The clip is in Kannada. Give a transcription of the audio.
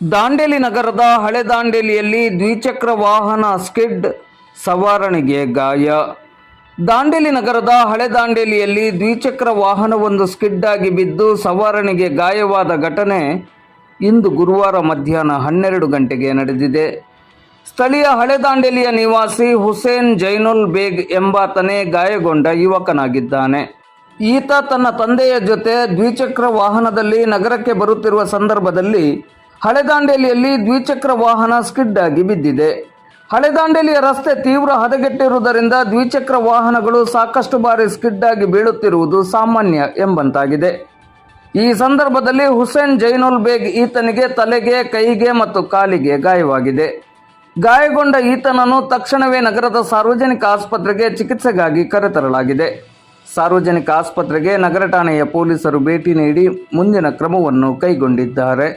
ದಾಂಡೇಲಿ ನಗರದ ಹಳೆ ದಾಂಡೇಲಿಯಲ್ಲಿ ದ್ವಿಚಕ್ರ ವಾಹನ ಸ್ಕಿಡ್ ಸವಾರಣಿಗೆ ಗಾಯ. ದಾಂಡೇಲಿ ನಗರದ ಹಳೆ ದಾಂಡೇಲಿಯಲ್ಲಿ ದ್ವಿಚಕ್ರ ವಾಹನವೊಂದು ಸ್ಕಿಡ್ ಆಗಿ ಬಿದ್ದು ಸವಾರಣಿಗೆ ಗಾಯವಾದ ಘಟನೆ ಇಂದು ಗುರುವಾರ ಮಧ್ಯಾಹ್ನ ಹನ್ನೆರಡು ಗಂಟೆಗೆ ನಡೆದಿದೆ. ಸ್ಥಳೀಯ ಹಳೆ ದಾಂಡೇಲಿಯ ನಿವಾಸಿ ಹುಸೇನ್ ಜೈನುಲ್ ಬೇಗ್ ಎಂಬಾತನೇ ಗಾಯಗೊಂಡ ಯುವಕನಾಗಿದ್ದಾನೆ. ಈತ ತನ್ನ ತಂದೆಯ ಜೊತೆ ದ್ವಿಚಕ್ರ ವಾಹನದಲ್ಲಿ ನಗರಕ್ಕೆ ಬರುತ್ತಿರುವ ಸಂದರ್ಭದಲ್ಲಿ ಹಳೆ ದಾಂಡೇಲಿಯಲ್ಲಿ ದ್ವಿಚಕ್ರ ವಾಹನ ಸ್ಕಿಡ್ ಆಗಿ ಬಿದ್ದಿದೆ. ಹಳೆದಾಂಡೇಲಿಯ ರಸ್ತೆ ತೀವ್ರ ಹದಗೆಟ್ಟಿರುವುದರಿಂದ ದ್ವಿಚಕ್ರ ವಾಹನಗಳು ಸಾಕಷ್ಟು ಬಾರಿ ಸ್ಕಿಡ್ ಆಗಿ ಬೀಳುತ್ತಿರುವುದು ಸಾಮಾನ್ಯ ಎಂಬಂತಾಗಿದೆ. ಈ ಸಂದರ್ಭದಲ್ಲಿ ಹುಸೇನ್ ಜೈನುಲ್ ಬೇಗ್ ಈತನಿಗೆ ತಲೆಗೆ, ಕೈಗೆ ಮತ್ತು ಕಾಲಿಗೆ ಗಾಯವಾಗಿದೆ. ಗಾಯಗೊಂಡ ಈತನನ್ನು ತಕ್ಷಣವೇ ನಗರದ ಸಾರ್ವಜನಿಕ ಆಸ್ಪತ್ರೆಗೆ ಚಿಕಿತ್ಸೆಗಾಗಿ ಕರೆತರಲಾಗಿದೆ. ಸಾರ್ವಜನಿಕ ಆಸ್ಪತ್ರೆಗೆ ನಗರ ಠಾಣೆಯ ಪೊಲೀಸರು ಭೇಟಿ ನೀಡಿ ಮುಂದಿನ ಕ್ರಮವನ್ನು ಕೈಗೊಂಡಿದ್ದಾರೆ.